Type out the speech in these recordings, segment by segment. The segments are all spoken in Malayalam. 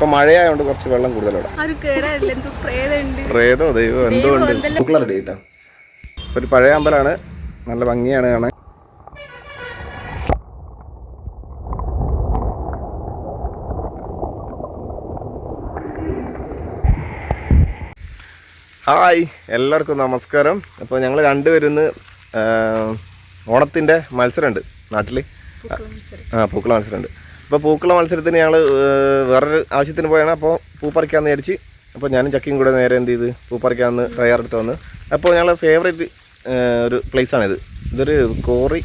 ഇപ്പൊ മഴയായതുകൊണ്ട് കുറച്ച് വെള്ളം കൂടുതലാണ് പ്രേതോ ദൈവം എന്തോ ഉണ്ട് കേട്ടോ ഒരു പഴയ അമ്പലമാണ് നല്ല ഭംഗിയാണ് കാണാൻ. ഹായ് എല്ലാവർക്കും നമസ്കാരം. അപ്പോൾ ഞങ്ങൾ രണ്ടുപേരും ഇന്ന് ഓണത്തിന്റെ മത്സരമുണ്ട്. നാട്ടിൽ ആ പൂക്കള മത്സരമുണ്ട്. അപ്പോൾ പൂക്കള മത്സരത്തിന് ഞങ്ങൾ വേറൊരു ആവശ്യത്തിന് പോയാണ്. അപ്പോൾ പൂ പറിക്കാമെന്ന് വിചാരിച്ച് അപ്പോൾ ഞാനും ചക്കിയും കൂടെ നേരെ എന്ത് ചെയ്ത് പൂ പറിക്കാമെന്ന് തയ്യാറെടുത്ത് വന്ന്. അപ്പോൾ ഞങ്ങൾ ഫേവറേറ്റ് ഒരു പ്ലേസാണിത് ഇതൊരു കോറി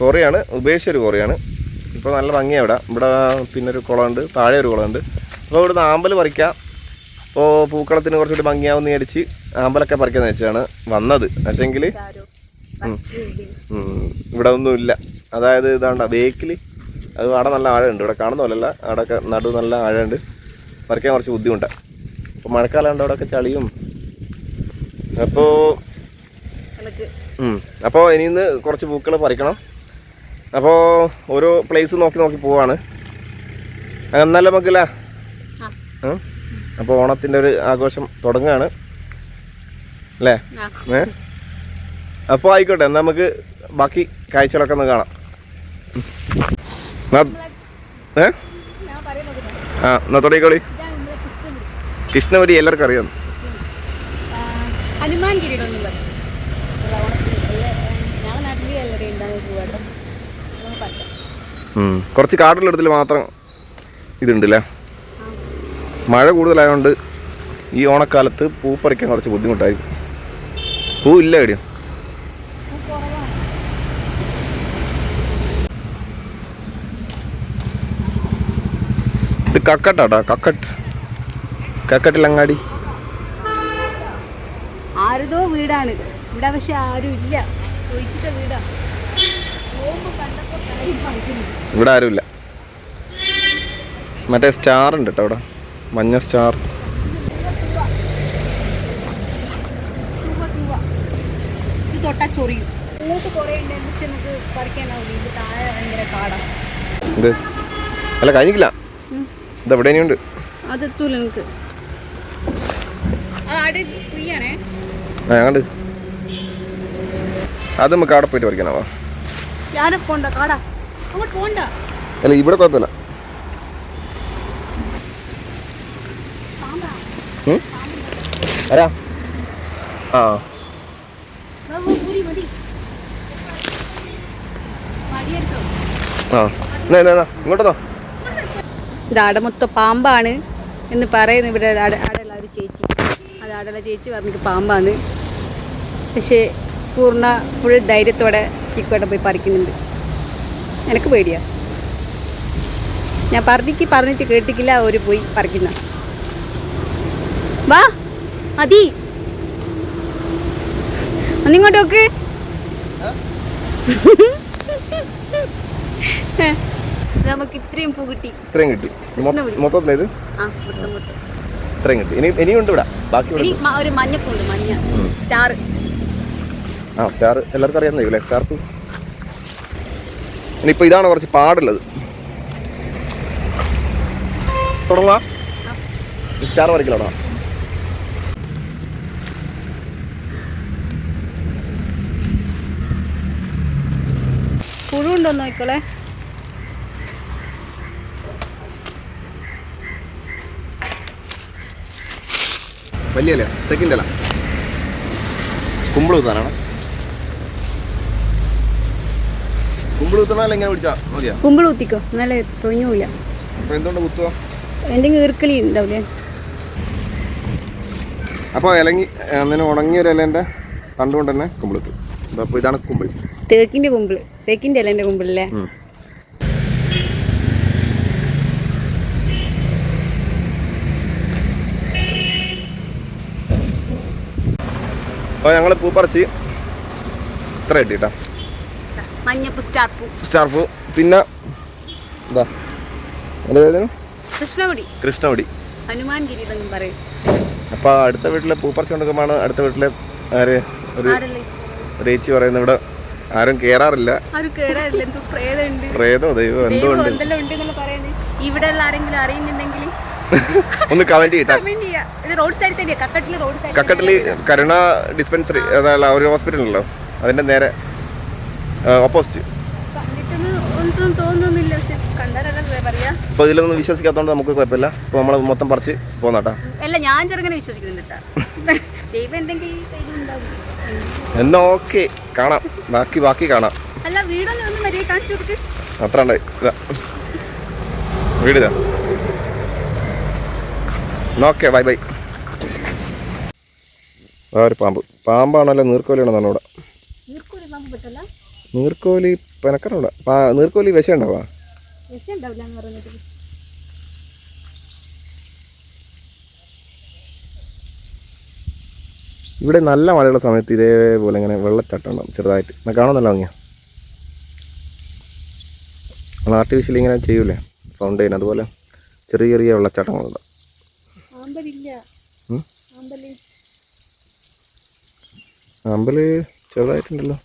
കോറിയാണ് ഉപേക്ഷിച്ച ഒരു കോറിയാണ് ഇപ്പോൾ നല്ല ഭംഗിയാണ് ഇവിടെ. ഇവിടെ പിന്നെ ഒരു കുളമുണ്ട്. താഴെ ഒരു കുളമുണ്ട്. അപ്പോൾ ഇവിടുന്ന് ആമ്പൽ പറിക്കാം. അപ്പോൾ പൂക്കളത്തിന് കുറച്ചുകൂടി ഭംഗിയാവുന്ന വിചാരിച്ച് ആമ്പലൊക്കെ പറിക്കാന്ന് വെച്ചാണ് വന്നത്. പക്ഷേങ്കിൽ. ഇവിടെ ഒന്നുമില്ല. അതായത് ഇതാണ്ട ബേക്കിൽ അത് അവിടെ നല്ല ആഴമുണ്ട് ഇവിടെ കാണുന്ന പോലെയല്ല. അവിടെയൊക്കെ നടു നല്ല ആഴമുണ്ട് വരയ്ക്കാൻ കുറച്ച് ബുദ്ധിമുട്ടാണ് അപ്പോൾ മഴക്കാലമുണ്ട് അവിടെയൊക്കെ ചളിയും അപ്പോൾ അപ്പോൾ ഇനി ഇന്ന് കുറച്ച് പൂക്കൾ പറിക്കണം. അപ്പോൾ ഓരോ പ്ലേസ് നോക്കി നോക്കി പോവാണ്. എന്നാലും നമുക്കില്ല. അപ്പോൾ ഓണത്തിന്റെ ഒരു ആഘോഷം തുടങ്ങുകയാണ് അല്ലേ. ഏ? അപ്പോൾ ആയിക്കോട്ടെ. എന്നാൽ നമുക്ക് ബാക്കി കാഴ്ചകളൊക്കെ ഒന്ന് കാണാം. ഏ ആ എന്നാ തുടങ്ങിക്കോളി. കൃഷ്ണപുരി എല്ലാവർക്കും അറിയാം കുറച്ച്. കുറച്ച് കാടുള്ളിടത്തിൽ മാത്രം ഇതുണ്ടല്ലേ. മഴ കൂടുതലായതുകൊണ്ട് ഈ ഓണക്കാലത്ത് പൂ പറിക്കാൻ കുറച്ച് ബുദ്ധിമുട്ടായി പൂ ഇല്ല എവിടെയും പൂ കുറവാണ് ഇത് കക്കട്ടാടാ കക്കട്ട്. കക്കട്ടിലങ്ങാടി. ആരുതോ വീടാണ്. ഇവിടെ പക്ഷെ ആരും ഇല്ല. വീടാ. ഇവിടെ ആരുമില്ല. മറ്റേ സ്റ്റാർ ഉണ്ട് കേട്ടോ അവിടെ. മഞ്ഞ സ്റ്റാർ. തൂവ തൂവ. ഇത് തൊട്ടാ ചൊറിയും ഇങ്ങോട്ട് കുറേ ഉണ്ട്. പക്ഷെ നമുക്ക് പറിക്കാനാവില്ല. ഇത് താഴെ ഭയങ്കര കാടാണ് ഇത് അല്ല കഴിഞ്ഞില്ല ഇത് എവിടെ ഇനിയുണ്ട് അതെത്തൂല എനിക്ക് അത് ഞങ്ങണ്ട് നമുക്ക് അവിടെ പോയിട്ട് പോണ്ട അല്ല ഇവിടെ കുഴപ്പമില്ല? ആരാ? ആ. ആ എന്നാ എന്നാ എന്നാ ഇങ്ങോട്ടോ ഇത് അടമൊത്ത മൊത്തം പാമ്പാണ് എന്ന് പറയുന്നു ഇവിടെ ആടെ ആടെയുള്ള ഒരു ചേച്ചി. അത് ആടെയുള്ള ചേച്ചി പറഞ്ഞിട്ട് പാമ്പാണ്. പക്ഷേ പൂർണ ഫുൾ ധൈര്യത്തോടെ ചിക്കോട്ടെ പോയി പറിക്കുന്നുണ്ട്. എനിക്ക് പേടിയാ. ഞാൻ പറഞ്ഞിക്ക് പറഞ്ഞിട്ട് കേട്ടിക്കില്ല അവർ പോയി പറിക്കുന്ന. വാ മതി. ഒന്നിങ്ങോട്ട് നോക്ക്. നമുക്ക് ഇത്രയും പൂ കിട്ടി. ഇത്രയും കിട്ടി. മൊത്തത്തിൽ ഇത് ഇത്രയും കിട്ടി. ഇനി ഇനിയുണ്ട് ഇവിടെ. ബാക്കി ഇവിടെ ഇനി ഉണ്ട്. മ- ഒരു മഞ്ഞപ്പൂണ്ട് മഞ്ഞ. സ്റ്റാർ. ആ സ്റ്റാർ. എല്ലാവർക്കും അറിയാവുന്ന സ്റ്റാർ പൂ. ഇനിയിപ്പോൾ ഇതാണ് കുറച്ച് പാടുള്ളത്. തുടങ്ങാം സ്റ്റാർ വരയ്ക്കലാണോ? പുഴുണ്ടോ നോക്കോളെ വലിയ അല്ല തെക്കിന്റെ അല്ല കുമ്പിളൂത്താനാണ് കുമ്പിൾ ഇങ്ങനെ പിടിച്ചാ മതിയാ? കുമ്പിൾ കുത്തിക്കോ. നല്ല തൊഞ്ഞൂല. അപ്പോൾ എന്തുകൊണ്ട് കുത്തുക എന്തെങ്കിലും ഈർക്കളി ഉണ്ടാവില്ലേ അപ്പോൾ ഇലങ്ങി അങ്ങനെ ഉണങ്ങിയ ഒരു ഇലേന്റെ തണ്ടുകൊണ്ട് തന്നെ കുമ്പിൾ അപ്പോൾ ഇതാണ് കുമ്പിൾ തേക്കിന്റെ കുമ്പിൾ തേക്കിന്റെ അല്ല കുമ്പിളല്ലേ? അപ്പോൾ ഞങ്ങൾ പൂ പറിച്ച് ഇത്ര കിട്ടി കേട്ടോ മഞ്ഞപ്പൂ സ്റ്റാർ പൂ പിന്നെ എന്താ? പേര്? കൃഷ്ണകുടി ഹനുമാൻ പറയും. അപ്പോൾ അടുത്ത വീട്ടിലെ പൂ പറിച്ച് കൊണ്ടുപോകുമ്പോൾ അടുത്ത വീട്ടിലെ ആര് ഒരു ഒരു ചേച്ചി പറയുന്ന ഇവിടെ ആരും കേറാറില്ല. പ്രേതോ ദൈവം എന്തോ ഉണ്ട് പറയുന്നത്. ഇവിടെയുള്ള ആരെങ്കിലും അറിയുന്നുണ്ടെങ്കിൽ ഒന്ന് കമന്റ് കിട്ടാൻ കക്കട്ടിൽ കരുണ ഡിസ്പെൻസറി അതല്ല ഒരു ഹോസ്പിറ്റൽ ഉണ്ടല്ലോ. അതിന്റെ നേരെ ഓപ്പോസിറ്റ് അപ്പോൾ ഇതിലൊന്നും വിശ്വസിക്കാത്തോണ്ട് നമുക്ക് കുഴപ്പമില്ല. ഇപ്പോൾ നമ്മൾ മൊത്തം പറിച്ച് പോന്നാട്ടാ. അല്ല ഞാൻ ചെറുങ്ങനെ വിശ്വസിക്കുന്നുണ്ട് എന്നാ ഓക്കെ. കാണാം. ബാക്കി ബാക്കി കാണാം. അല്ല വീടൊന്നും അത്ര ഇതാ. Okay bye bye. ആ ഒരു പാമ്പ്. പാമ്പാണല്ലോ നീർക്കോലിയാണ് നല്ല ഇവിടെ നീർക്കൂലി പറ്റല്ല നീർക്കോലി വിശ ഉണ്ടാവാ? ഇവിടെ നല്ല മഴയുള്ള സമയത്ത് ഇതേപോലെ ഇങ്ങനെ വെള്ളച്ചാട്ടം ഉണ്ടാവും ചെറുതായിട്ട്. എന്നാൽ കാണാൻ നല്ല ഭംഗിയാ. നമ്മൾ ആർട്ടിഫിഷ്യലി ഇങ്ങനെ ചെയ്യൂലേ? ഫൗണ്ടെയിൻ അതുപോലെ ചെറിയ ചെറിയ വെള്ളച്ചാട്ടങ്ങളുണ്ട്. അമ്പൽ ചെറുതായിട്ടുണ്ടല്ലോ.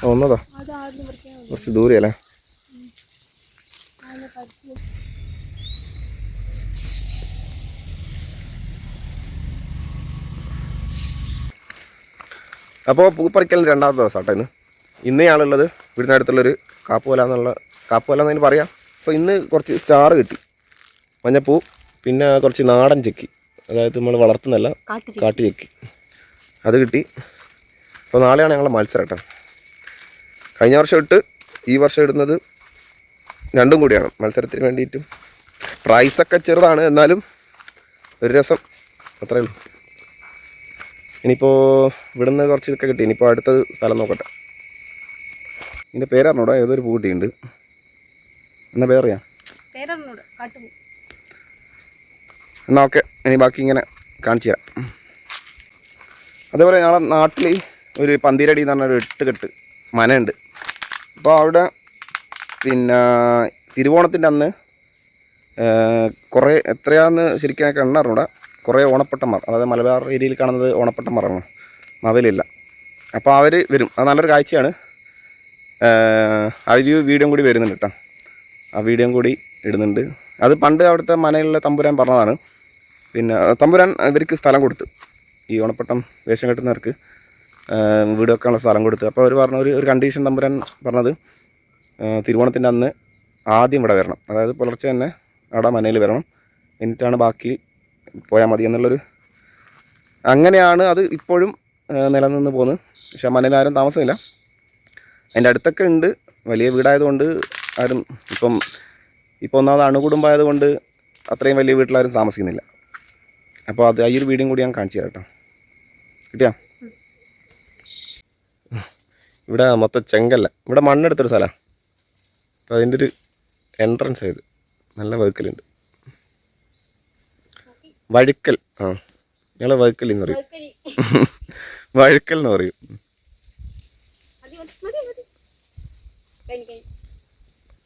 ആ ഒന്നതാ. കുറച്ച് ദൂരെയല്ലേ? അപ്പോൾ പൂപ്പറിക്കൽ രണ്ടാമത്തെ ദിവസം കേട്ടോ ഇന്ന്. ഇന്ന് ഞാനുള്ളത് അടുത്തുള്ളൊരു കാപ്പുവല എന്നുള്ള കാപ്പുവല എന്നതിന് പറയാം. അപ്പോൾ ഇന്ന് കുറച്ച് സ്റ്റാർ കിട്ടി. മഞ്ഞപ്പൂ പിന്നെ കുറച്ച് നാടൻ ചെക്കി. അതായത് നമ്മൾ വളർത്തുന്നല്ല കാട്ടു ചെക്കി അത് കിട്ടി. അപ്പോൾ നാളെയാണ് ഞങ്ങൾ മത്സരം കേട്ടോ. കഴിഞ്ഞ വർഷം ഇട്ട് ഈ വർഷം ഇടുന്നത് രണ്ടും കൂടിയാണ് മത്സരത്തിന് വേണ്ടിയിട്ടും. പ്രൈസൊക്കെ ചെറുതാണ് എന്നാലും ഒരു രസം. അത്രേ ഉള്ളൂ. ഇനിയിപ്പോൾ ഇവിടുന്ന് കുറച്ച് ഇതൊക്കെ കിട്ടി. ഇനിയിപ്പോൾ അടുത്തത് സ്ഥലം നോക്കട്ടെ. ഇതിന്റെ പേരറിഞ്ഞൂടാ? ഏതൊരു പൂ കിട്ടിയിട്ടുണ്ട്? എന്നാ പേരറിയാം? എന്നാൽ ഓക്കെ. ഇനി ബാക്കി ഇങ്ങനെ കാണിച്ചു തരാം. അതേപോലെ ഞങ്ങളെ നാട്ടിൽ ഒരു പന്തിരടി എന്ന് പറഞ്ഞൊരു എട്ടുകെട്ട് മനയുണ്ട്. അപ്പോൾ അവിടെ പിന്നെ തിരുവോണത്തിന്റെ അന്ന് കുറേ എത്രയാന്ന് ശരിക്കും ഞാൻ എണ്ണറിഞ്ഞൂടാ കുറേ ഓണപ്പട്ടന്മാർ അതായത് മലബാർ ഏരിയയിൽ കാണുന്നത് ഓണപ്പട്ടന്മാരാണ് മവലില്ല അപ്പോൾ അവർ വരും. അത് നല്ലൊരു കാഴ്ചയാണ്. അവർ വീഡിയോ കൂടി വരുന്നുണ്ട് കേട്ടോ. ആ വീഡിയോ കൂടി ഇടുന്നുണ്ട്. അത് പണ്ട് അവിടുത്തെ മനയിലുള്ള തമ്പുരാൻ പറഞ്ഞതാണ്. പിന്നെ തമ്പുരാൻ ഇവർക്ക് സ്ഥലം കൊടുത്തു ഈ ഓണപ്പട്ടം വേഷം കെട്ടുന്നവർക്ക്. വീട് വെക്കാനുള്ള സ്ഥലം കൊടുത്ത്. അപ്പോൾ അവർ പറഞ്ഞ ഒരു ഒരു കണ്ടീഷൻ തമ്പുരാൻ പറഞ്ഞത് തിരുവോണത്തിന്റെ അന്ന് ആദ്യം ഇവിടെ വരണം. അതായത് പുലർച്ചെ തന്നെ അവിടെ മനയിൽ വരണം. എന്നിട്ടാണ് ബാക്കി പോയാൽ മതി എന്നുള്ളൊരു അങ്ങനെയാണ് അത് ഇപ്പോഴും നിലനിന്ന് പോകുന്നത് പക്ഷേ മനയിൽ ആരും താമസമില്ല. അതിന്റെ അടുത്തൊക്കെ ഉണ്ട്. വലിയ വീടായതുകൊണ്ട് ആരും ഇപ്പം ഇപ്പോൾ ഒന്നാമത് അണുകുടുംബമായതുകൊണ്ട് അത്രയും വലിയ വീട്ടിലാരും താമസിക്കുന്നില്ല. അപ്പോൾ അത് ഈ ഒരു വീടും കൂടി ഞാൻ കാണിച്ചു തരാം കേട്ടോ. കിട്ടിയാ? ഇവിടെ മൊത്തം ചെങ്കല്ല. ഇവിടെ മണ്ണെടുത്തൊരു സ്ഥലമാണ് അപ്പോൾ അതിന്റെ ഒരു എൻട്രൻസ് ആയത് നല്ല വഴുക്കലുണ്ട്. വഴുക്കൽ. ആ. ഞങ്ങൾ വഴുക്കൽ എന്ന് പറയും. വഴുക്കൽ എന്ന് പറയും.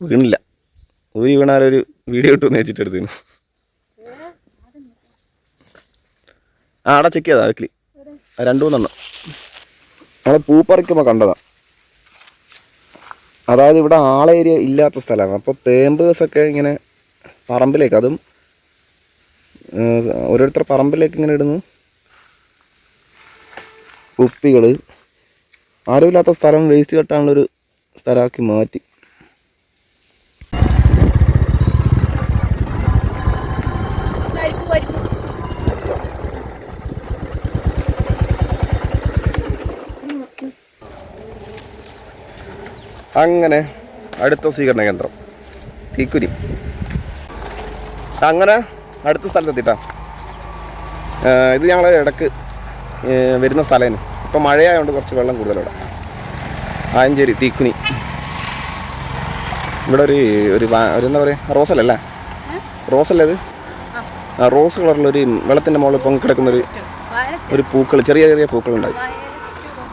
വീണില്ല. ഊരി വീണാലൊരു വീഡിയോ ഇട്ടു വെച്ചിട്ട് എടുത്തു ആ അവിടെ ചെക്ക് ചെയ്താ വെക്കിലി രണ്ടു മൂന്നെണ്ണം നമ്മൾ പൂപ്പറിക്കുമ്പോൾ കണ്ടതാണ് കണ്ടതാ. അതായത് ഇവിടെ ആളേരിയ ഇല്ലാത്ത സ്ഥലമാണ്. അപ്പോൾ പേമ്പേഴ്സൊക്കെ ഇങ്ങനെ പറമ്പിലേക്ക് അതും ഓരോരുത്തർ പറമ്പിലേക്ക് ഇങ്ങനെ ഇടുന്നു. കുപ്പികൾ ആരുമില്ലാത്ത സ്ഥലം വേസ്റ്റ് കെട്ടാനുള്ളൊരു സ്ഥലമാക്കി മാറ്റി. അങ്ങനെ അടുത്ത സ്വീകരണ കേന്ദ്രം. തീക്കുരി. അങ്ങനെ അടുത്ത സ്ഥലത്തെത്തിട്ടാ. ഇത് ഞങ്ങൾ ഇടയ്ക്ക് വരുന്ന സ്ഥലമാണ് ഇപ്പം മഴയായതുകൊണ്ട് കുറച്ച് വെള്ളം കൂടുതലവിടെ ആയഞ്ചേരി തീക്കുനി. ഇവിടെ ഒരു ഒരു ഒരു എന്താ പറയുക റോസല്ലേ റോസല്ലേ ഇത്? ആ റോസ് കളറിലൊരു വെള്ളത്തിന്റെ മുകളിൽ പൊങ്ങി കിടക്കുന്നൊരു ഒരു പൂക്കൾ ചെറിയ ചെറിയ പൂക്കളുണ്ടായി.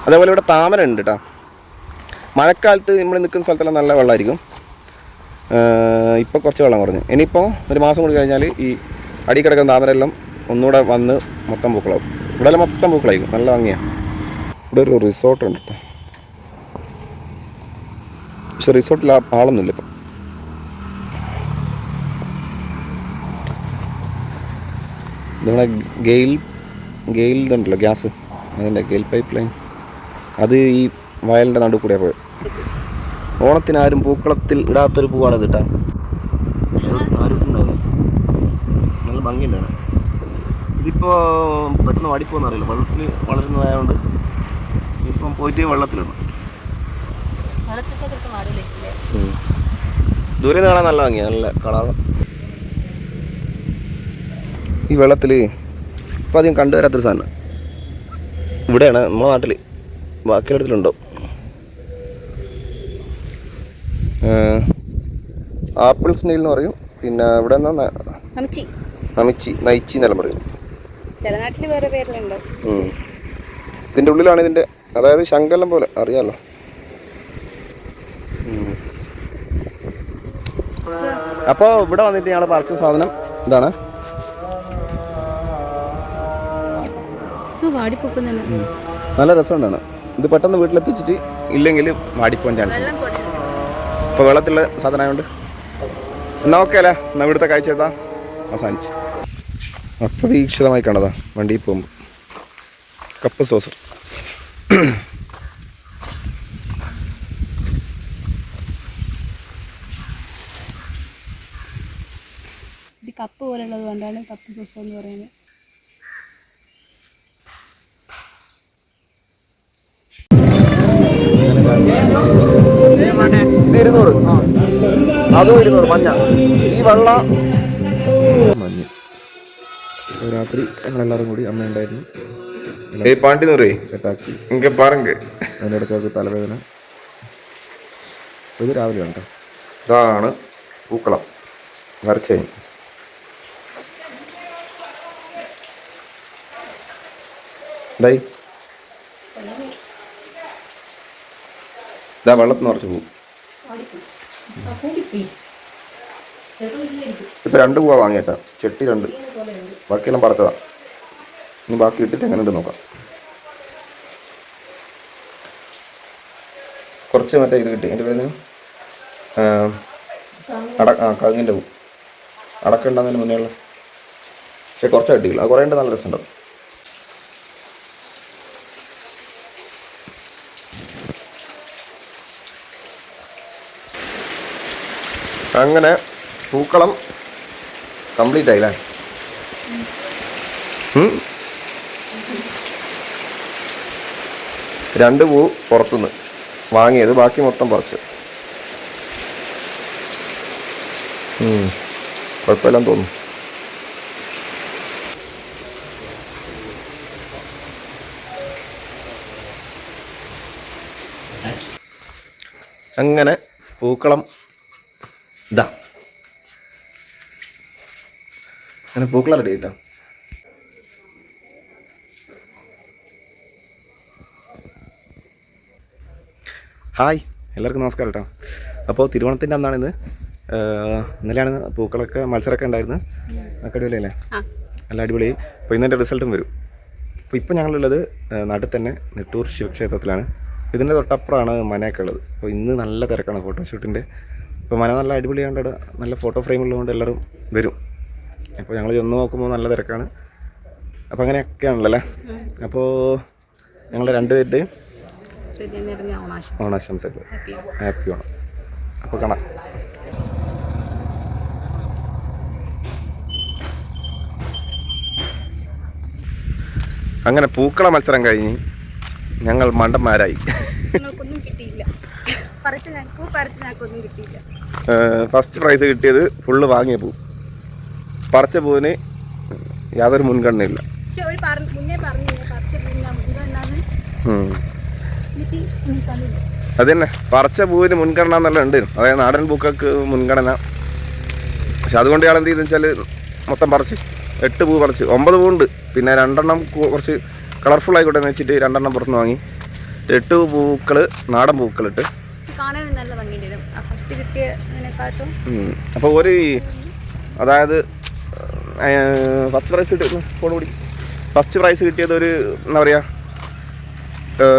അതേപോലെ ഇവിടെ താമര ഉണ്ട് കേട്ടോ മഴക്കാലത്ത് നമ്മൾ നിൽക്കുന്ന സ്ഥലത്തെല്ലാം നല്ല വെള്ളമായിരിക്കും. ഇപ്പോൾ കുറച്ച് വെള്ളം കുറഞ്ഞു. ഇനിയിപ്പോൾ ഒരു മാസം കൂടി കഴിഞ്ഞാൽ ഈ അടി കിടക്കുന്ന താമരെല്ലാം ഒന്നുകൂടെ വന്ന് മൊത്തം പൂക്കളാവും. ഇവിടെ മൊത്തം പൂക്കളായിരിക്കും. നല്ല ഭംഗിയാണ് ഇവിടെ ഒരു റിസോർട്ട് ഉണ്ട് പക്ഷെ റിസോർട്ടിൽ ആ ആളൊന്നുമില്ല ഇപ്പം. നമ്മളെ ഗെയിൽ ഗെയിൽ ഇതുണ്ടല്ലോ ഗ്യാസ്. അതിന്റെ ഗെയിൽ പൈപ്പ് ലൈൻ. അത് ഈ വയലിന്റെ നടുവ് കൂടെ പോയത് ഓണത്തിന് ആരും പൂക്കളത്തിൽ ഇടാത്തൊരു പൂവാണ് ഇത് കേട്ടോ നല്ല ഭംഗിയുണ്ട്. കാണാൻ. ഇതിപ്പോൾ പെട്ടെന്ന് വാടിപ്പോന്നറിയില്ല വെള്ളത്തിൽ വളരുന്നതായതുകൊണ്ട് ഇപ്പം പോയിട്ട് വെള്ളത്തിലിടണം. ദൂരെ നിന്ന് കാണാൻ നല്ല ഭംഗി നല്ല കളർ. ഈ വെള്ളത്തിൽ ഇപ്പം അധികം കണ്ടുവരാത്തൊരു സാധനം. ഇവിടെയാണ് നമ്മുടെ നാട്ടിൽ ബാക്കിയിടത്തിലുണ്ടോ ആപ്പിൾ സ്നെയിൽ എന്ന് പറയും. പിന്നെ ഇവിടെ എന്താ അമിച്ചി. നമിച്ചി നയിച്ചി എന്നെല്ലാം പറയും. ചില നാട്ടിൽ വേറെ പേരിലുണ്ടോ. ഉം. ഇതിന്റെ ഉള്ളിലാണ് ഇതിന്റെ അതായത് ശങ്കലം പോലെ അറിയാലോ? അപ്പോൾ ഇവിടെ വന്നിട്ട് ഞങ്ങൾ പറിച്ച സാധനം ഇതാണ്. വാടിപ്പോക്കുന്നുണ്ട് നല്ല രസമുണ്ടാണ്. ഇത് പെട്ടെന്ന് വീട്ടിലെത്തിച്ചിട്ട് ഇല്ലെങ്കിൽ വാടിപ്പോൻ ചാൻസ് ഉണ്ട്. ഇപ്പോൾ വെള്ളത്തിലുള്ള സാധനമായതുകൊണ്ട് എന്നാ ഓക്കെ അല്ലേ? എന്നാ ഇവിടുത്തെ കാഴ്ച എത്താ അവസാനിച്ച്. അപ്രതീക്ഷിതമായി കണ്ടതാ വണ്ടിയിൽ പോകുമ്പോൾ കപ്പ് സോസർ ഇത് കപ്പ് പോലുള്ളത് കൊണ്ടാണ് കപ്പ് സോസർ എന്ന് പറയുന്നത്. ഇത് ഇരുന്നൂറ്. അതും ഇരുന്നൂറ് മഞ്ഞ. ഈ വെള്ള മഞ്ഞ. രാത്രി ഞങ്ങളെല്ലാവരും കൂടി അമ്മ ഉണ്ടായിരുന്നു. ഏയ് പാണ്ടി നൂറേ. സെറ്റാക്കി. ഇങ്ങനെ പറങ്ക്. അതിന്റെ ഇടയ്ക്കൊക്കെ തലവേദന. ഇത് രാവിലെ ഉണ്ടോ ഇതാണ് പൂക്കളം. വരച്ചു. കഴിഞ്ഞു ഇതാ വെള്ളത്തിൽ നിറച്ച് പോവും. ഇപ്പൊ രണ്ട് പൂവാ വാങ്ങിയേട്ടാ ചെട്ടി രണ്ട്. ബാക്കിയെല്ലാം പറിച്ചതാ. ഇനി ബാക്കി ഇട്ടിട്ട് എങ്ങനെ ഉണ്ട് നോക്കാം. കുറച്ച് മറ്റേ ഇത് കിട്ടി. എന്റെ പേര് അട ആ കഴുങ്ങിന്റെ പൂ. അടക്ക മുന്നേ ഉള്ള പക്ഷെ കുറച്ച് കിട്ടിയില്ല. അത് കുറേ ഉണ്ട് നല്ല രസമുണ്ടാവും അങ്ങനെ പൂക്കളം കംപ്ലീറ്റ് ആയില്ലേ. രണ്ട് പൂ പുറത്തുനിന്ന് വാങ്ങിയത് ബാക്കി മൊത്തം പറിച്ചു. കുഴപ്പമില്ലെന്ന് തോന്നുന്നു അങ്ങനെ പൂക്കളം ഇതാ അങ്ങനെ പൂക്കള റെഡി ആയിട്ടോ ഹായ് എല്ലാവർക്കും നമസ്കാരം കേട്ടോ അപ്പോൾ തിരുവോണത്തിന്റെ അന്നാണ് ഇന്ന് ഇന്നലെയാണ് പൂക്കളൊക്കെ മത്സരമൊക്കെ ഉണ്ടായിരുന്നു ഒക്കെ അടിപൊളിയല്ലേ? ആ. നല്ല അടിപൊളി. അപ്പോൾ ഇന്നത്തെ റിസൾട്ടും വരും. അപ്പോൾ ഇപ്പോൾ ഞങ്ങളുള്ളത് നാട്ടിൽ തന്നെ നെട്ടൂർ ശിവക്ഷേത്രത്തിലാണ്. ഇതിന്റെ തൊട്ടപ്പുറമാണ് മനയൊക്കെ ഉള്ളത്. അപ്പോൾ ഇന്ന് നല്ല തിരക്കാണ് ഫോട്ടോഷൂട്ടിന്റെ അപ്പോൾ മന നല്ല അടിപൊളിയാണ്ട് അവിടെ നല്ല ഫോട്ടോ ഫ്രെയിം ഉള്ളതുകൊണ്ട് എല്ലാവരും വരും. അപ്പോൾ ഞങ്ങൾ ചെന്ന് നോക്കുമ്പോൾ നല്ല തിരക്കാണ്. അപ്പോൾ അങ്ങനെയൊക്കെയാണല്ലോ അല്ലേ? അപ്പോൾ ഞങ്ങൾ രണ്ടുപേരുടെയും ഓണാശംസകൾ ഹാപ്പി ഓണം. അപ്പോൾ കാണാം. അങ്ങനെ പൂക്കള മത്സരം കഴിഞ്ഞ് ഞങ്ങൾ മണ്ടന്മാരായി. ഒന്നും കിട്ടിയില്ല. പറിച്ച ഞാൻ പൂ പറിച്ച ഞങ്ങൾക്കൊന്നും കിട്ടിയില്ല. ഫസ്റ്റ് പ്രൈസ് കിട്ടിയത് ഫുള്ള് വാങ്ങിയ പൂ. പറിച്ച പൂവിന് യാതൊരു മുൻഗണനയില്ല. അത് തന്നെ പറിച്ച പൂവിന് മുൻഗണന എന്നെല്ലാം ഉണ്ട്. അതായത് നാടൻ പൂക്കൾക്ക് മുൻഗണന. പക്ഷെ അതുകൊണ്ട് ഇയാൾ എന്ത് ചെയ്തെന്ന് വെച്ചാൽ മൊത്തം പറിച്ച് എട്ട് പൂ പറിച്ച്. ഒമ്പത് പൂ ഉണ്ട് പിന്നെ രണ്ടെണ്ണം കുറച്ച് കളർഫുൾ ആയിക്കോട്ടെ എന്ന് വെച്ചിട്ട് രണ്ടെണ്ണം പുറത്തുനിന്ന് വാങ്ങി. എട്ട് പൂക്കൾ നാടൻ പൂക്കളിട്ട്. ഫസ്റ്റ് കിട്ടിയതിനെക്കാട്ടും അപ്പോൾ ഒരു അതായത് ഫസ്റ്റ് പ്രൈസ് കിട്ടിയ ഫോൺ പിടി. ഫസ്റ്റ് പ്രൈസ് കിട്ടിയത് ഒരു എന്താ പറയുക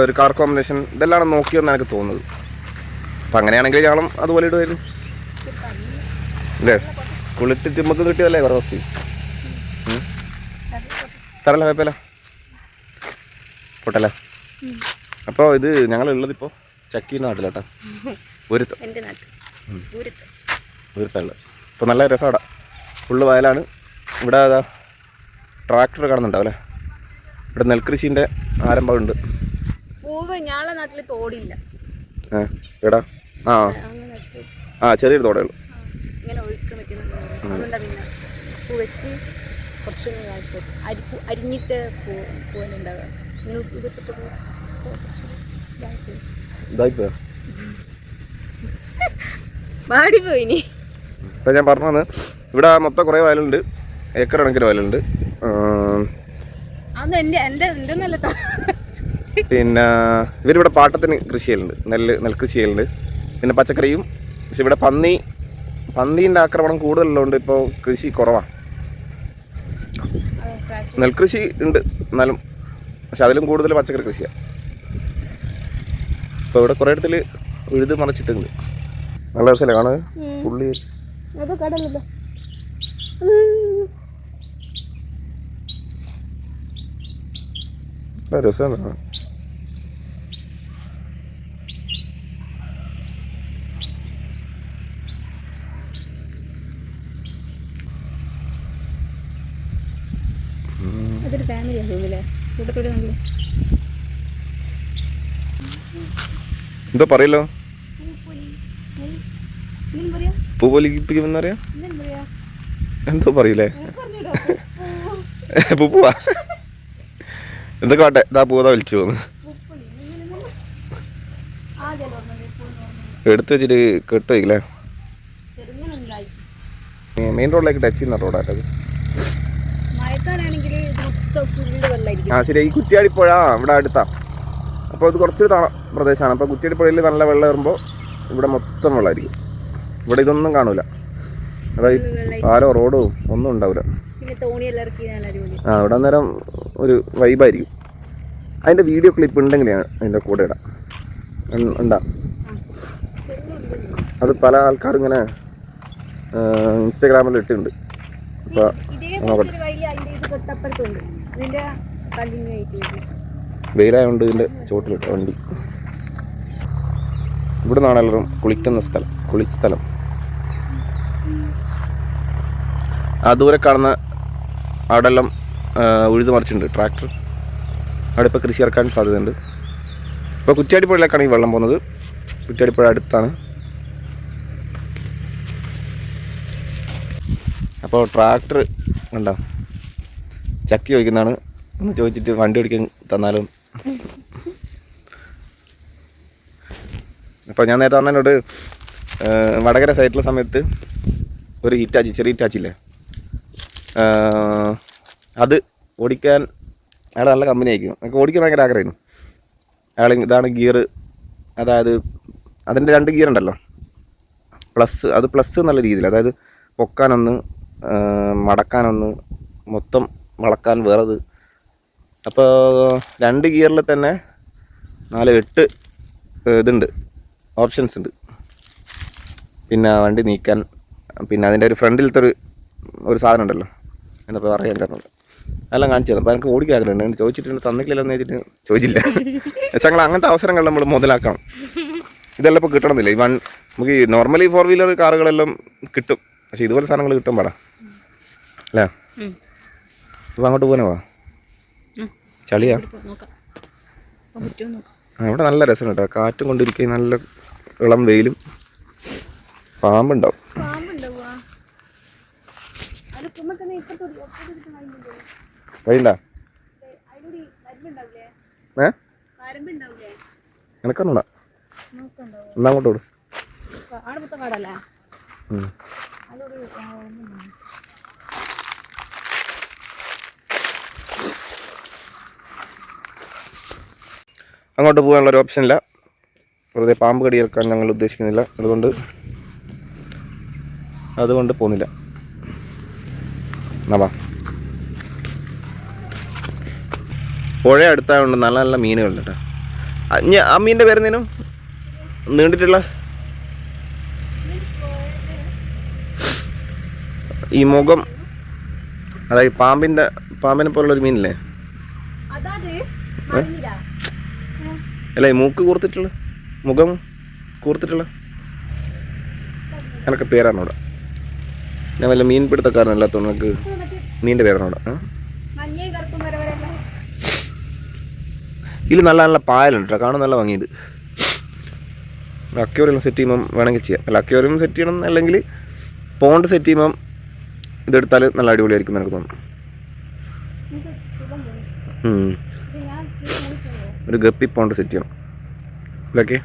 ഒരു കളർ കോമ്പിനേഷൻ ഇതെല്ലാം നോക്കിയെന്ന് എനിക്ക് തോന്നുന്നത്. അപ്പം അങ്ങനെയാണെങ്കിൽ ഞങ്ങളും അതുപോലെ ഇടുമായിരുന്നു അല്ലേ സ്കൂളിൽ ഇട്ടിട്ട് നമുക്ക് കിട്ടിയതല്ലേ വേറെ ഫസ്റ്റ് സാറല്ല കുഴപ്പമില്ല പൊട്ടല്ലേ? അപ്പോൾ ഇത് ഞങ്ങളുള്ളത് ഇപ്പോൾ ചക്കി നാട്ടിലാട്ടോ. ഒരുത്ത് എന്റെ നാട്ടിൽ. ഒരുത്തുള്ളത് ഇപ്പോൾ നല്ല രസമാണ് ഫുള്ള് വയലാണ്. ഇവിടെ അതാ ട്രാക്ടർ കാണുന്നുണ്ടാവും അല്ലേ ഇവിടെ നെൽകൃഷിന്റെ ആരംഭമുണ്ട്. പൂവ് നാട്ടിൽ തോടില്ല. എടാ ആ. ആ ചെറിയൊരു തോടേ ഉള്ളൂ ഇങ്ങനെ ഒഴുക്കാൻ പറ്റുന്ന അതുകൊണ്ടാണ് പിന്നെ പൂ വെച്ച് കുറച്ചൊന്ന് ഇതാക്കി അരി അരിഞ്ഞിട്ട് പൂ പൂവനുണ്ടാകുക ഇങ്ങനെ ഉതിർത്തിട്ട് പൂ പൂ കുറച്ച് ഇതാക്കി വാടിപ്പോയിനി ഇപ്പം ഞാൻ പറഞ്ഞു വന്ന് ഇവിടെ മൊത്തം കുറേ വയലുണ്ട്. ഏക്കർ കണക്കിന് വയലുണ്ട് പിന്നെ ഇവരിവിടെ പാട്ടത്തിന് കൃഷി ചെയ്യലുണ്ട്. നെല്ല് നെൽകൃഷി ചെയ്യലുണ്ട്. പിന്നെ പച്ചക്കറിയും പക്ഷെ ഇവിടെ പന്നി പന്നീന്റെ ആക്രമണം കൂടുതലുള്ളതുകൊണ്ട് ഇപ്പോൾ കൃഷി കുറവാണ് നെൽകൃഷി ഉണ്ട് എന്നാലും പക്ഷെ അതിലും കൂടുതൽ പച്ചക്കറി കൃഷിയാണ് ഇപ്പോൾ ഇവിടെ കുറേ ഇടത്തിൽ ഉഴുത് മറിച്ചിട്ടുണ്ട്. നല്ല രസമല്ലേ കാണുക പുള്ളി. അത് കടലല്ലോ. രസമാണ് കാണാൻ. അതൊരു ഫാമിലിയാണ് തോന്നില്ലേ കൂട്ടത്തോടെ നമ്മൾ എന്തോ പറയല്ലോ? പൂപ്പൊലിപ്പിക്കുമെന്നറിയാം ഇങ്ങനെ പറയാ? എന്തോ പറയില്ലേ പൂ പൂവാ. എന്തൊക്കെ ആട്ടെ ഇതാ പൂതാ വിളിച്ചു പോന്ന് എടുത്തു വെച്ചിട്ട് കെട്ട് വയ്ക്കില്ലേ? മെയിൻ റോഡിലേക്ക് ടച്ച് ചെയ്യുന്ന റോഡായിട്ട് അത്. ആ ശരി. ഈ കുറ്റിയാടിപ്പുഴ ഇവിടെ അടുത്താ. അപ്പോൾ അത് കുറച്ചൊരു താണ പ്രദേശമാണ്. അപ്പോൾ കുറ്റിയാടിപ്പുഴയിൽ നല്ല വെള്ളം വരുമ്പോൾ ഇവിടെ മൊത്തം വെള്ളമായിരിക്കും ഇവിടെ ഇതൊന്നും കാണൂല. അതായത് പാലോ റോഡോ ഒന്നും ഉണ്ടാവില്ല ആ ഇവിടെ അന്നേരം ഒരു വൈബായിരിക്കും അതിന്റെ വീഡിയോ ക്ലിപ്പ് ഉണ്ടെങ്കിൽ ഞാൻ അതിന്റെ കൂടെ ഇടാം. ഉണ്ടാ. അത് പല ആൾക്കാർ ഇങ്ങനെ ഇൻസ്റ്റാഗ്രാമിൽ ഇട്ടിട്ടുണ്ട്. അപ്പോൾ നോക്കട്ടെ. വെയിലായതുകൊണ്ട് ഇതിന്റെ ചോട്ടിലിട്ട വണ്ടി. ഇവിടെ നിന്നാണ് എല്ലാവരും കുളിക്കുന്ന സ്ഥലം കുളിസ്ഥലം. ആ ദൂരെ കാണുന്ന അവിടെല്ലാം ഉഴുതു മറിച്ചിട്ടുണ്ട്. ട്രാക്ടർ അവിടെ ഇപ്പോൾ കൃഷി ഇറക്കാൻ സാധ്യതയുണ്ട്. ഇപ്പോൾ കുറ്റ്യാടിപ്പുഴയിലേക്കാണ് ഈ വെള്ളം പോകുന്നത്. കുറ്റ്യാടിപ്പുഴ അടുത്താണ്. അപ്പോൾ ട്രാക്ടർ ഉണ്ടോ ചക്കി ചോദിക്കുന്നതാണ്. ഒന്ന് ചോദിച്ചിട്ട് വണ്ടി ഓടിക്കാൻ തന്നാലും അപ്പോൾ ഞാൻ നേരത്തെ പറഞ്ഞതിനോട് വടകര സൈഡിലുള്ള സമയത്ത് ഒരു ഹിറ്റാച്ചി ചെറിയ ഹിറ്റാച്ചില്ലേ അത് ഓടിക്കാൻ അയാൾ നല്ല കമ്പനി ആയിരിക്കും. എനിക്ക് ഓടിക്കാൻ ഭയങ്കര ആഗ്രഹമായിരുന്നു. അയാൾ ഇതാണ് ഗിയർ അതായത് അതിന്റെ രണ്ട് ഗിയർ ഉണ്ടല്ലോ. പ്ലസ് അത് പ്ലസ് എന്നുള്ള രീതിയിൽ അതായത് പൊക്കാനൊന്ന് മടക്കാനൊന്ന് മൊത്തം വളക്കാൻ വേറത്. അപ്പോൾ രണ്ട് ഗിയറിൽ തന്നെ നാല് എട്ട് ഇതുണ്ട്. ഓപ്ഷൻസ് ഉണ്ട്. പിന്നെ വണ്ടി നീക്കാൻ പിന്നെ അതിന്റെ ഒരു ഫ്രണ്ടിലത്തെ ഒരു ഒരു സാധനം ഉണ്ടല്ലോ. എന്താ പറയാൻ കാരണം എല്ലാം കാണിച്ചു തന്നു അപ്പോൾ എനിക്ക് ഓടിക്കാൻ ആഗ്രഹമുണ്ട്. എനിക്ക് ചോദിച്ചിട്ടുണ്ട് തന്നിട്ടില്ലല്ലോ എന്ന് ചോദിച്ചിട്ട് ചോദിച്ചില്ല. പക്ഷേ ഞങ്ങൾ അങ്ങനത്തെ അവസരങ്ങൾ നമ്മൾ മുതലാക്കണം. ഇതെല്ലാം ഇപ്പോൾ കിട്ടണമെന്നില്ല. ഈ വൺ നമുക്ക് ഈ നോർമലി ഫോർ വീലർ കാറുകളെല്ലാം കിട്ടും. പക്ഷേ ഇതുപോലെ സാധനങ്ങൾ കിട്ടും പാടാ. അല്ലേ? ഇപ്പോൾ അങ്ങോട്ട് പോകാനോ വാ ചളിയാ? ഇവിടെ നല്ല രസമാണ് കേട്ടോ. കാറ്റും കൊണ്ടിരിക്കുകയും നല്ല ഇളം വെയിലും പാമ്പുണ്ടാവും. വരമ്പുണ്ടാവില്ലേ? ഏ? നിനക്കൊന്നുണ്ടാ? എന്നാ അങ്ങോട്ട് വിടും അങ്ങോട്ട് പോകാനുള്ള ഒരു ഓപ്ഷൻ ഇല്ല വെറുതെ പാമ്പ് കടിയേൽക്കാൻ ഞങ്ങൾ ഉദ്ദേശിക്കുന്നില്ല. അതുകൊണ്ട് അതുകൊണ്ട് പോകുന്നില്ല. എന്നാ വാ. പുഴ അടുത്തായതുകൊണ്ട് നല്ല നല്ല മീനുകളുണ്ട് കേട്ടോ ആ, ഞ- ആ മീനിന്റെ പേരെന്തേനും? നീണ്ടിട്ടുള്ള? ഈ മുഖം അതായത് പാമ്പിന്റെ പാമ്പിനെ പോലുള്ള ഒരു മീനില്ലേ? അല്ല ഈ മൂക്ക് കൂർത്തിട്ടുള്ള? മുഖം കൂർത്തിട്ടുള്ള? എനക്ക് പേരാണ് അവിടെ. ഞാൻ വല്ല മീൻ പിടുത്തക്കാരനല്ലാത്തോണ്ട് എനിക്ക് മീനിന്റെ പേരാണ് അവിടെ. ഇതിൽ നല്ല നല്ല പായലുണ്ട് കേട്ടോ. കാണാൻ നല്ല ഭംഗിയുണ്ട്. അക്യോറിയം സെറ്റ് ചെയ്യുമ്പം വേണമെങ്കിൽ ചെയ്യാം. അല്ല അക്യോറിയം സെറ്റ് ചെയ്യണം അല്ലെങ്കിൽ പോണ്ട് സെറ്റ് ചെയ്യുമ്പം ഇതെടുത്താൽ നല്ല അടിപൊളിയായിരിക്കും എനിക്ക് തോന്നുന്നു. ഒരു ഗപ്പി പോണ്ട് സെറ്റ് ചെയ്യണം. ഇതൊക്കെ?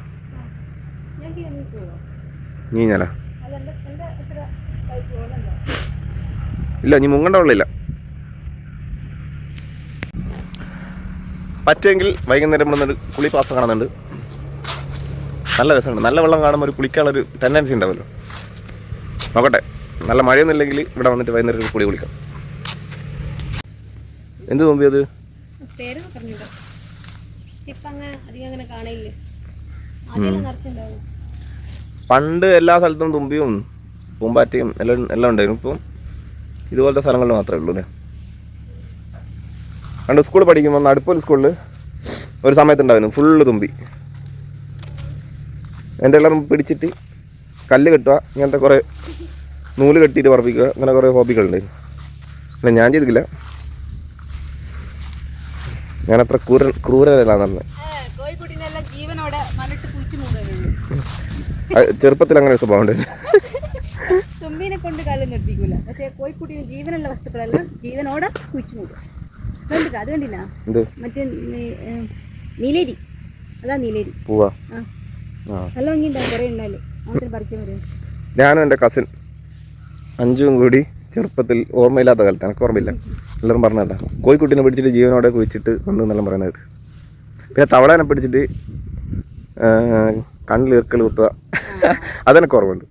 ഞാൻ പോവാം നീ ഞാല അല്ല എന്റെ എന്റെ എത്ര പൈപ്പ് പോകുന്നുണ്ടോ ഇല്ല നീ മുങ്ങണ്ട വെള്ളമില്ല. പറ്റുമെങ്കിൽ വൈകുന്നേരം ഇവിടെ നിന്നൊരു കുളി പാസ് കാണുന്നുണ്ട്. നല്ല രസമുണ്ട്. നല്ല വെള്ളം കാണുമ്പോൾ ഒരു കുളിക്കാനുള്ളൊരു ടെൻഡൻസി ഉണ്ടാവുമല്ലോ. നോക്കട്ടെ. നല്ല മഴയൊന്നും ഇല്ലെങ്കിൽ ഇവിടെ വന്നിട്ട് വൈകുന്നേരം ഒരു കുളി കുളിക്കാം. എന്ത് നോമ്പി അത്? പേര് പറഞ്ഞിട്ടോ ഇപ്പം അങ്ങനെ അധികം അങ്ങനെ കാണില്ലേ പണ്ട് എല്ലാ സ്ഥലത്തും തുമ്പിയും പൂമ്പാറ്റയും എല്ലാം എല്ലാം ഉണ്ടായിരുന്നു. ഇപ്പം ഇതുപോലത്തെ സ്ഥലങ്ങളിൽ മാത്രമേ ഉള്ളൂ അല്ലേ? പണ്ട് സ്കൂളിൽ പഠിക്കുമ്പോൾ നടുപ്പൊരു സ്കൂളിൽ ഒരു സമയത്തുണ്ടായിരുന്നു ഫുള്ള് തുമ്പി. എന്റെ എല്ലാവരും പിടിച്ചിട്ട് കല്ല് കെട്ടുക ഇങ്ങനത്തെ കുറേ നൂൽ കെട്ടിയിട്ട് പറപ്പിക്കുക അങ്ങനെ കുറേ ഹോബികളുണ്ടായിരുന്നു അല്ല ഞാൻ ചെയ്തിട്ടില്ല. ഞാനത്ര ക്രൂര ക്രൂരല്ല നടന്നത് കോഴിക്കുട്ടീനെല്ലാം ജീവനോടെ മണ്ണിട്ട് കുഴിച്ചു മൂടുന്നുണ്ട് അത് ചെറുപ്പത്തിൽ അങ്ങനെ ഒരു സ്വഭാവം ഉണ്ടായിരുന്നു തുമ്പീനെ കൊണ്ട് കാലം നിർത്തിക്കൂല. പക്ഷേ കോഴിക്കുട്ടിന് ജീവനുള്ള വസ്തുക്കളെല്ലാം ജീവനോടെ കുഴിച്ചു മൂടും. കണ്ടില്ല അത് കണ്ടില്ല? മറ്റേ നീലേരി. അതാ നീലേരി. പൂവാ. നല്ല ഭംഗിയുണ്ടാവും കുറേ ഉണ്ടായാലും ഓണത്തിന് പറിക്കാൻ വരും. ഞാനും എന്റെ കസിൻ അഞ്ചും കൂടി ചെറുപ്പത്തിൽ ഓർമ്മയില്ലാത്ത കാലത്ത് എനിക്ക് ഓർമ്മയില്ല. എല്ലാവരും പറഞ്ഞല്ല കോഴിക്കുട്ടിനെ പിടിച്ചിട്ട് ജീവനോടെ കുഴിച്ചിട്ട് വന്നു എന്നെല്ലാം പറയുന്നത് പിന്നെ തവളേനെ പിടിച്ചിട്ട് കണ്ണിൽ ഇറക്കൽ കുത്തുക. അതെനിക്ക് ഓർമ്മയുണ്ട്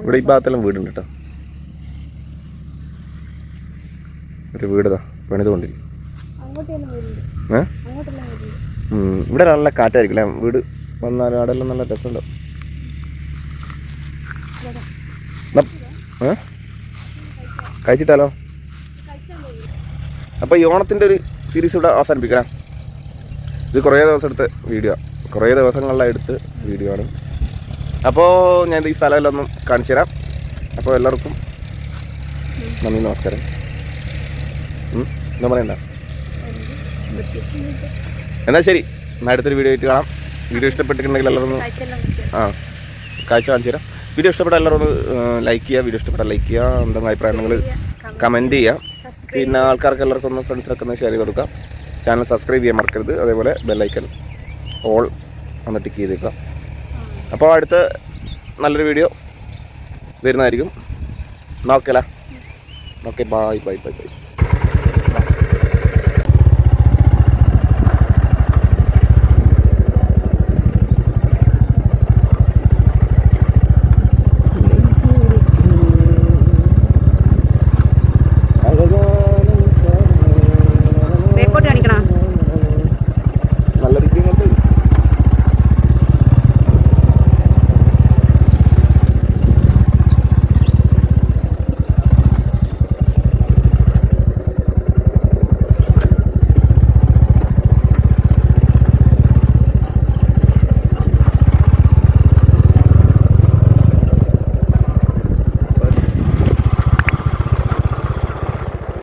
ഇവിടെ ഈ ഭാഗത്തെല്ലാം വീടുണ്ട് കേട്ടോ ഒരു വീടതാ പണിതുകൊണ്ടിരിക്കും ഏ. ഇവിടെ നല്ല കാറ്റായിരിക്കും അല്ലേ വീട് വന്നാൽ അവിടെല്ലാം നല്ല രസമുണ്ടാവും? കഴിച്ചിട്ടാലോ? അപ്പോൾ ഈ ഓണത്തിന്റെ ഒരു സീരീസ് ഇവിടെ അവസാനിപ്പിക്കണം ഇത് കുറേ ദിവസം എടുത്ത വീഡിയോ കുറേ ദിവസങ്ങളിലാണ് എടുത്ത് വീഡിയോ ആണ്. അപ്പോൾ ഞാൻ ഈ സ്ഥലമെല്ലാം ഒന്ന് കാണിച്ചു തരാം. അപ്പോൾ എല്ലാവർക്കും നന്ദി നമസ്കാരം. എന്താ പറയണ്ട എന്നാൽ ശരി എന്നാൽ അടുത്തൊരു വീഡിയോ ആയിട്ട് കാണാം. വീഡിയോ ഇഷ്ടപ്പെട്ടിട്ടുണ്ടെങ്കിൽ എല്ലാവരും ആ കാഴ്ച കാണിച്ചു തരാം. വീഡിയോ ഇഷ്ടപ്പെട്ട എല്ലാവരും ഒന്ന് ലൈക്ക് ചെയ്യുക. വീഡിയോ ഇഷ്ടപ്പെട്ട ലൈക്ക് ചെയ്യുക. എന്തെങ്കിലും അഭിപ്രായങ്ങൾ കമന്റ് ചെയ്യുക. പിന്നെ ആൾക്കാർക്ക് എല്ലാവർക്കും ഒന്ന് ഫ്രണ്ട്സിനൊക്കെ ഒന്ന് ഷെയർ ചെയ്ത് കൊടുക്കാം. ചാനൽ സബ്സ്ക്രൈബ് ചെയ്യാൻ മറക്കരുത്. അതേപോലെ ബെല്ലൈക്കൺ ഓൾ ഒന്ന് ടിക്ക് ചെയ്തേക്കാം അപ്പോൾ അടുത്ത നല്ലൊരു വീഡിയോ വരുന്നതായിരിക്കും. നോക്കല. Okay bye bye bye bye